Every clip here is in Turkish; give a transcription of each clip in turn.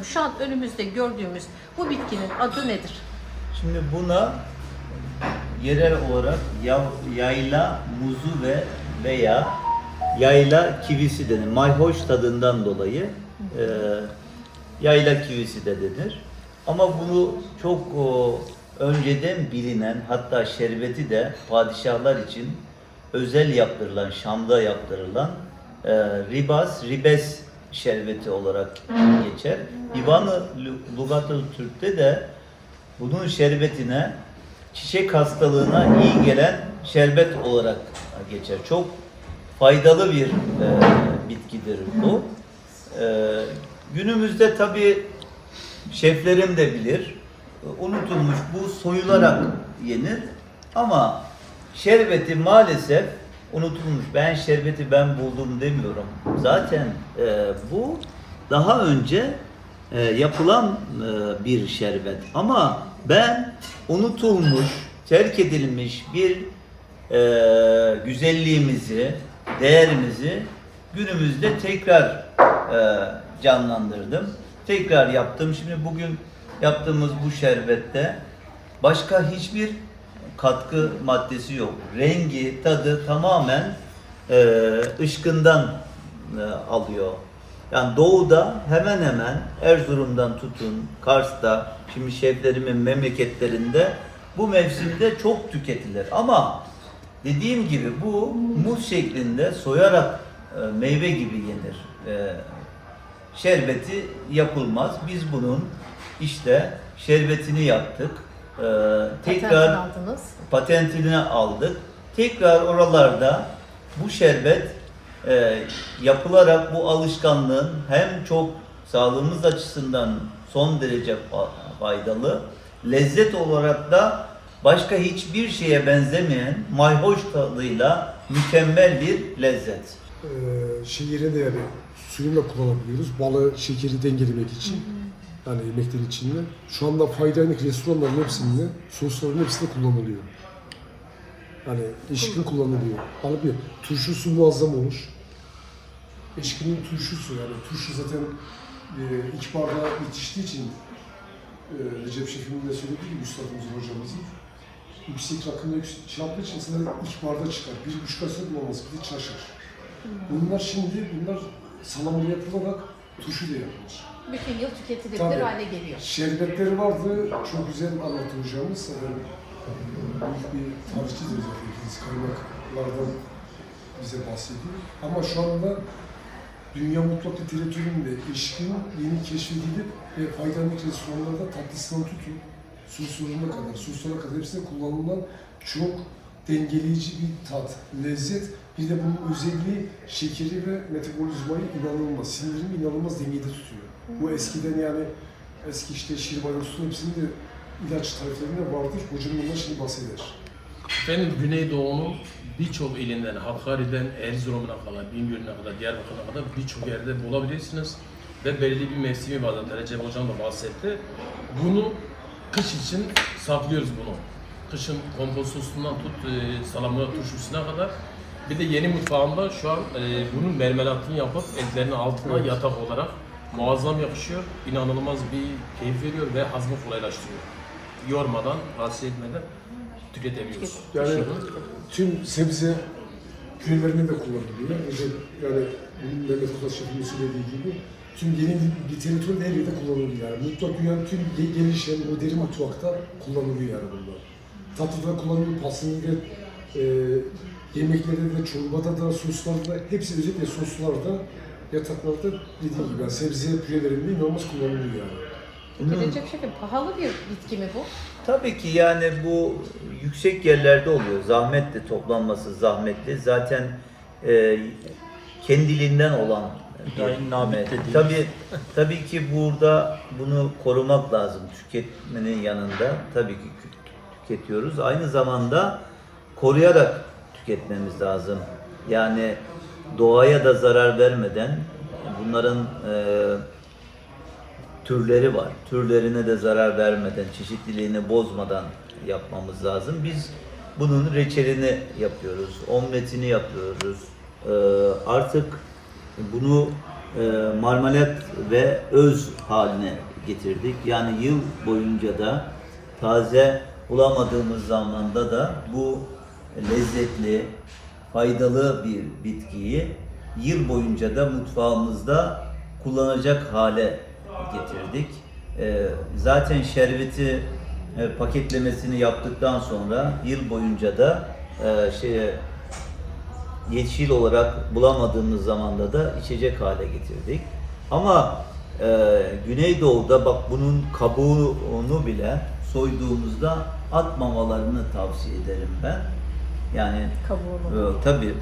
bakalım şu an önümüzde gördüğümüz bu bitkinin adı nedir? Şimdi buna yerel olarak yayla muzu ve veya yayla kivisi denir. Mayhoş tadından dolayı e, yayla kivisi de denir. Ama bunu çok o, önceden bilinen hatta şerbeti de padişahlar için özel yaptırılan, Şam'da yaptırılan e, ribas, ribes şerbeti olarak geçer. Divanı Lugatı Türk'te de bunun şerbetine çiçek hastalığına iyi gelen şerbet olarak geçer. Çok faydalı bir e, bitkidir bu. E, günümüzde tabi şeflerim de bilir. Unutulmuş bu soyularak yenir. Ama şerbeti maalesef unutulmuş. Ben şerbeti ben buldum demiyorum. Zaten e, bu daha önce e, yapılan e, bir şerbet. Ama ben unutulmuş, terk edilmiş bir e, güzelliğimizi, değerimizi günümüzde tekrar e, canlandırdım. Tekrar yaptım. Şimdi bugün yaptığımız bu şerbette başka hiçbir katkı maddesi yok. Rengi, tadı tamamen e, ışkından e, alıyor. Yani doğuda hemen hemen Erzurum'dan tutun, Kars'ta, şimdi şeflerimin memleketlerinde bu mevsimde çok tüketilir. Ama dediğim gibi bu muz şeklinde soyarak e, meyve gibi yenir. E, şerbeti yapılmaz. Biz bunun işte şerbetini yaptık. E, tekrar Patentini patentini aldık. Tekrar oralarda bu şerbet e, yapılarak bu alışkanlığın hem çok sağlığımız açısından son derece fa- faydalı, lezzet olarak da başka hiçbir şeye benzemeyen mayhoş tadıyla mükemmel bir lezzet. Ee, şekeri de yani suyunu da kullanabiliyoruz. Balı, şekeri dengelemek için. Yani yemeklerin içinde. Şu anda faydalık restoranların hepsinde, sosların hepsinde kullanılıyor. Yani eşkin kullanılıyor. Bir turşusu muazzam olmuş. Eşkinin turşusu yani turşu zaten e, iki bardağa yetiştiği için e, Recep Şefim'in de söylediği gibi üstadımızın hocamızın yüksek rakımda şey için sana iki bardak çıkar. Bir buçuk arası bulamaz, bir de şaşır. Bunlar şimdi, bunlar salamlı yapılarak turşu da yapılır. Bütün yıl tüketilebilir Tabii. hale geliyor. Şerbetleri vardı, çok güzel anlattı hocamız. Zaten büyük bir tarihçidir zaten. Kaynaklardan bize bahsediyor. Ama şu anda dünya mutlak literatüründe eşkin yeni keşfedilip ve faydalı restoranlarda tatlısından tutun, soslarına kadar, soslara kadar hepsinde kullanılan çok dengeleyici bir tat, lezzet. Bir de bunun özelliği şekeri ve metabolizmayı inanılmaz, sindirimi inanılmaz dengede tutuyor. Bu eskiden yani eski işte şirvan usulü hepsinde ilaç tariflerinde vardır. Hocam bundan şimdi bahseder. Efendim Güneydoğu'nun birçok ilinden, Hakkari'den Erzurum'a kadar, Bingöl'üne kadar, Diyarbakır'a kadar birçok yerde bulabilirsiniz. Ve belli bir mevsimi var zaten Recep Hocam da bahsetti. Bunu kış için saklıyoruz bunu. Kışın kompostosundan tut e, salamura turşusuna kadar. Bir de yeni mutfağımda şu an e, bunun mermelatını yapıp etlerin altına Evet. yatak olarak muazzam yapışıyor. İnanılmaz bir keyif veriyor ve hazmı kolaylaştırıyor. Yormadan, rahatsız etmeden tüketebiliyoruz. Yani tüm sebze türlerini de kullanılıyor. Yani bunun Mehmet Kutas Şef'in söylediği gibi tüm yeni literatürde her yerde kullanılıyor. Yani mutfak dünyanın tüm ge- gelişen modern mutfakta kullanılıyor yani bunlar. Tatlıda kullanılıyor, pastanede, e, yemeklerde de, çorbada da, soslarda, hepsi özellikle soslarda, yataklarda dediğim gibi yani sebze pürelerinde inanılmaz kullanılıyor yani. Peki Recep Şefim pahalı bir bitki mi bu? Tabii ki yani bu yüksek yerlerde oluyor. Zahmetli toplanması zahmetli. Zaten e, kendiliğinden olan bir Daim nabit nimet. dediğimiz. Tabii tabii ki burada bunu korumak lazım. Tüketmenin yanında tabii ki tüketiyoruz. Aynı zamanda koruyarak tüketmemiz lazım. Yani doğaya da zarar vermeden bunların e, türleri var. Türlerine de zarar vermeden, çeşitliliğini bozmadan yapmamız lazım. Biz bunun reçelini yapıyoruz, omletini yapıyoruz. Ee, artık bunu e, marmelat ve öz haline getirdik. Yani yıl boyunca da taze bulamadığımız zamanda da bu lezzetli, faydalı bir bitkiyi yıl boyunca da mutfağımızda kullanacak hale getirdik. E, zaten şerbeti e, paketlemesini yaptıktan sonra yıl boyunca da e, şeye yeşil olarak bulamadığımız zamanda da içecek hale getirdik. Ama e, Güneydoğu'da bak bunun kabuğunu bile soyduğumuzda atmamalarını tavsiye ederim ben. Yani Kabuğunu. e, tabii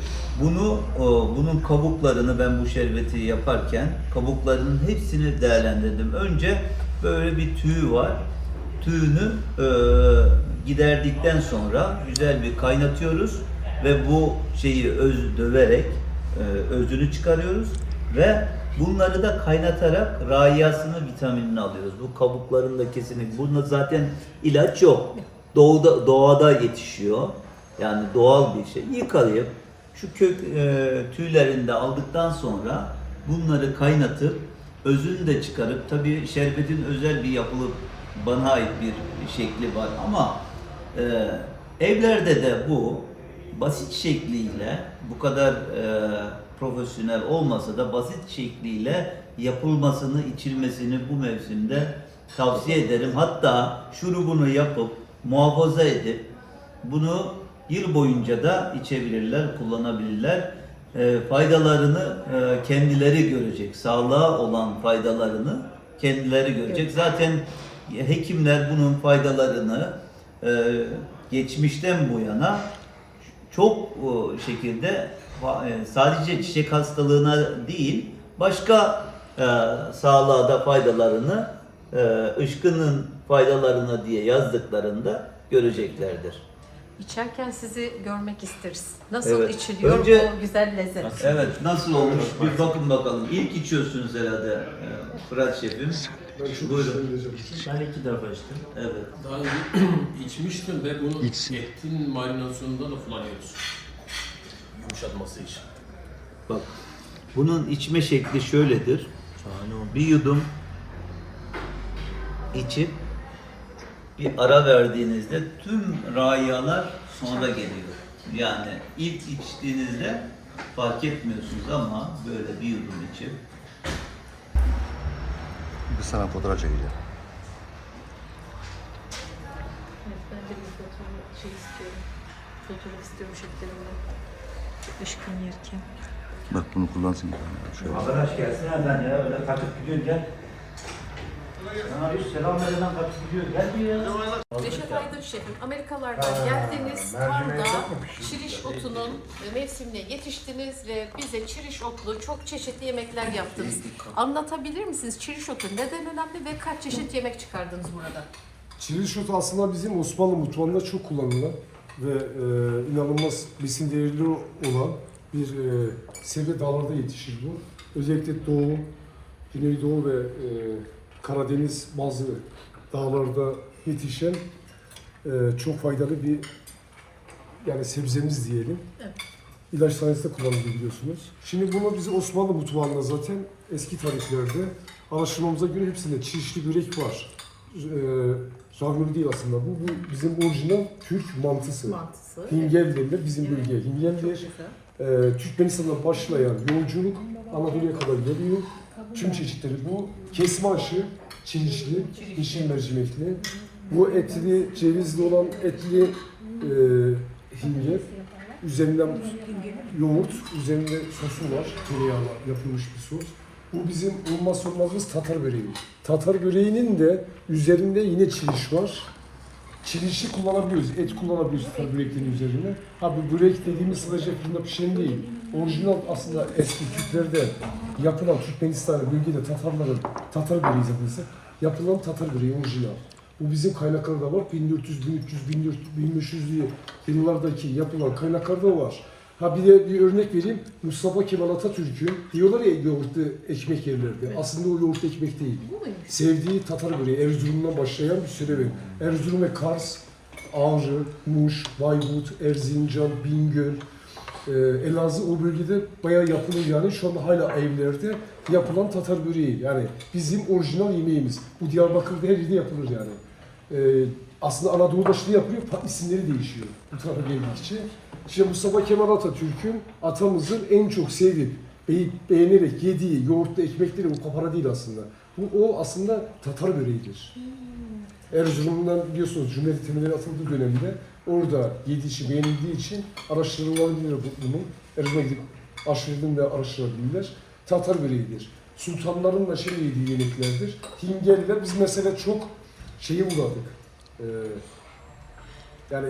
bunu e, bunun kabuklarını ben bu şerbeti yaparken kabuklarının hepsini değerlendirdim. Önce böyle bir tüyü var. Tüyünü e, giderdikten sonra güzel bir kaynatıyoruz ve bu şeyi öz döverek e, özünü çıkarıyoruz ve bunları da kaynatarak rayasını vitaminini alıyoruz. Bu kabukların da kesinlikle bunda zaten ilaç yok. Doğuda doğada yetişiyor. Yani doğal bir şey. Yıkayıp şu kök e, tüylerini de aldıktan sonra bunları kaynatıp özünü de çıkarıp tabii şerbetin özel bir yapılıp bana ait bir şekli var ama e, evlerde de bu basit şekliyle bu kadar e, profesyonel olmasa da basit şekliyle yapılmasını, içilmesini bu mevsimde tavsiye ederim. Hatta şurubunu yapıp muhafaza edip bunu yıl boyunca da içebilirler, kullanabilirler. E, faydalarını e, kendileri görecek. Sağlığa olan faydalarını kendileri görecek. Zaten hekimler bunun faydalarını e, geçmişten bu yana çok e, şekilde e, sadece çiçek hastalığına değil başka e, sağlığa da faydalarını e, ışkının faydalarına diye yazdıklarında göreceklerdir. İçerken sizi görmek isteriz. Nasıl Evet. içiliyor Önce- bu güzel lezzet? Evet nasıl olmuş bir bakın bakalım. İlk içiyorsunuz herhalde Fırat şefim. Ben Buyurun. Ben iki defa içtim. Evet. Daha önce içmiştim ve bunu İçsin. etin marinasyonunda da kullanıyoruz. Yumuşatması için. Bak bunun içme şekli şöyledir. Şahane olmuş. Bir yudum içip bir ara verdiğinizde tüm rayalar sonra geliyor. Yani ilk içtiğinizde fark etmiyorsunuz ama böyle bir yudum içip Bir sana fotoğraf çekeceğim. Evet, ben de bir fotoğraf şey istiyorum. Fotoğraf istiyorum şeflerimden. Işkın yerken. Bak bunu kullansın. Şöyle. Arkadaş gelsin hemen ya öyle takıp gidiyor gel. Sana bir selam vereden takıp gidiyor gel diyor ya. Reşat Aydın şefim, Amerikalardan geldiniz, tarda çiriş otunun e, mevsimine yetiştiniz ve bize çiriş otlu çok çeşitli yemekler yaptınız. Anlatabilir misiniz çiriş otu neden önemli ve kaç çeşit yemek çıkardınız burada? Çilili şut aslında bizim Osmanlı mutfağında çok kullanılan ve e, inanılmaz besin değerli olan bir e, sebze dağlarda yetişir bu. Özellikle Doğu, Güneydoğu ve e, Karadeniz bazı dağlarda yetişen e, çok faydalı bir yani sebzemiz diyelim. Evet. İlaç sayesinde kullanılıyor biliyorsunuz. Şimdi bunu biz Osmanlı mutfağında zaten eski tariflerde araştırmamıza göre hepsinde çeşitli börek var. Ee, ravioli değil aslında bu. Bu bizim orijinal Türk mantısı. Mantısı. Hingel derler bizim bölge. Çok Hingel'dir. güzel. Ee, Türkmenistan'dan başlayan yolculuk Anadolu'ya kadar geliyor. Tüm çeşitleri bu. Kesme aşı, çirişli, yeşil mercimekli. Bu etli, cevizli olan etli e, hingel. Üzerinden yoğurt, üzerinde sosu var. Tereyağla yapılmış bir sos. Bu bizim olmazsa olmazımız Tatar böreği. Tatar böreğinin de üzerinde yine çiriş var. Çirişi kullanabiliyoruz, et kullanabiliyoruz böreklerin üzerine. Ha bu börek dediğimiz sadece fırında pişen değil. Orijinal aslında eski Türklerde yapılan Türkmenistan bölgede Tatarların, Tatar böreği yapılsa yapılan Tatar böreği orijinal. Bu bizim kaynaklarda var. 1400, 1300, 1400, 1500'lü yıllardaki yapılan kaynaklarda var. Ha bir de bir örnek vereyim. Mustafa Kemal Atatürk'ün diyorlar ya yoğurtlu ekmek yerlerdi. Aslında o yoğurtlu ekmek değil. Sevdiği Tatar böreği Erzurum'dan başlayan bir sürevi. Erzurum ve Kars, Ağrı, Muş, Bayburt, Erzincan, Bingöl, Ee, Elazığ o bölgede bayağı yapılır yani şu anda hala evlerde yapılan Tatar böreği yani bizim orijinal yemeğimiz. Bu Diyarbakır'da her yerde yapılır yani. Ee, aslında Anadolu'da şimdi yapılıyor, fa- isimleri değişiyor bu tarafa geldikçe. İşte Mustafa Kemal Atatürk'ün atamızın en çok sevip be- beğenerek yediği yoğurtlu ekmekleri bu papara değil aslında. Bu o aslında Tatar böreğidir. Erzurum'dan biliyorsunuz Cumhuriyet temelleri atıldığı dönemde orada yediği için, beğenildiği için araştırılabilir bu- bunun. Erzurum'a gidip arşivlerinde araştırabilirler. Tatar böreğidir. Sultanların da şey yediği yemeklerdir. Hingeliler biz mesela çok şeyi uğradık. Ee, yani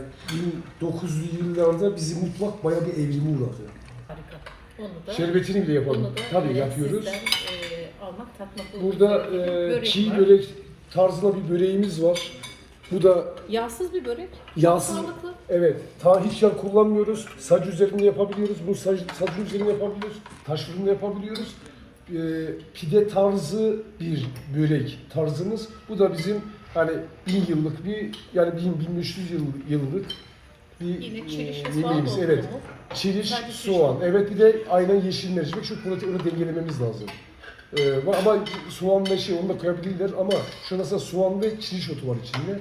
1900'lü yıllarda bizim mutfak bayağı bir evrime uğradı. Harika. Onu da Şerbetini bile yapalım. Bunu da Tabii e, yapıyoruz. Sizden e, almak, tatmak Burada e, börek çiğ var. börek tarzında bir böreğimiz var. Bu da Yağsız bir börek. Yağsız. Sağlıklı. Evet, ta hiç yağ kullanmıyoruz. Sac üzerinde yapabiliyoruz. Bu sac, sacın üzerinde yapabiliyoruz. Taş fırında yapabiliyoruz. Ee, pide tarzı bir börek tarzımız. Bu da bizim hani bin yıllık bir yani bin, 1500 yıl, yıllık bir Yine çirişle e, soğan yemeğimiz. Evet. Çiriş, Sadece çiriş soğan. Evet bir de aynen yeşil mercimek. Şu proteini dengelememiz lazım. Ee, ama soğan ve şey onu da koyabilirler ama şu an mesela soğan ve çiriş otu var içinde.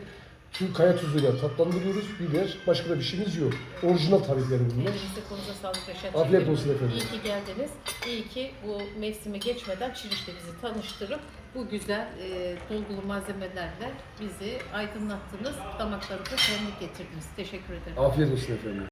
Türk kaya tuzuyla tatlandırıyoruz. Biber, başka da bir şeyimiz yok. Orijinal tarifleri bunlar. Elinize konuza sağlık Reşat Afiyet olsun efendim. İyi ki geldiniz. İyi ki bu mevsimi geçmeden Çiriş'te bizi tanıştırıp bu güzel e, dolgulu malzemelerle bizi aydınlattınız. Damaklarımıza şenlik getirdiniz. Teşekkür ederim. Afiyet olsun efendim.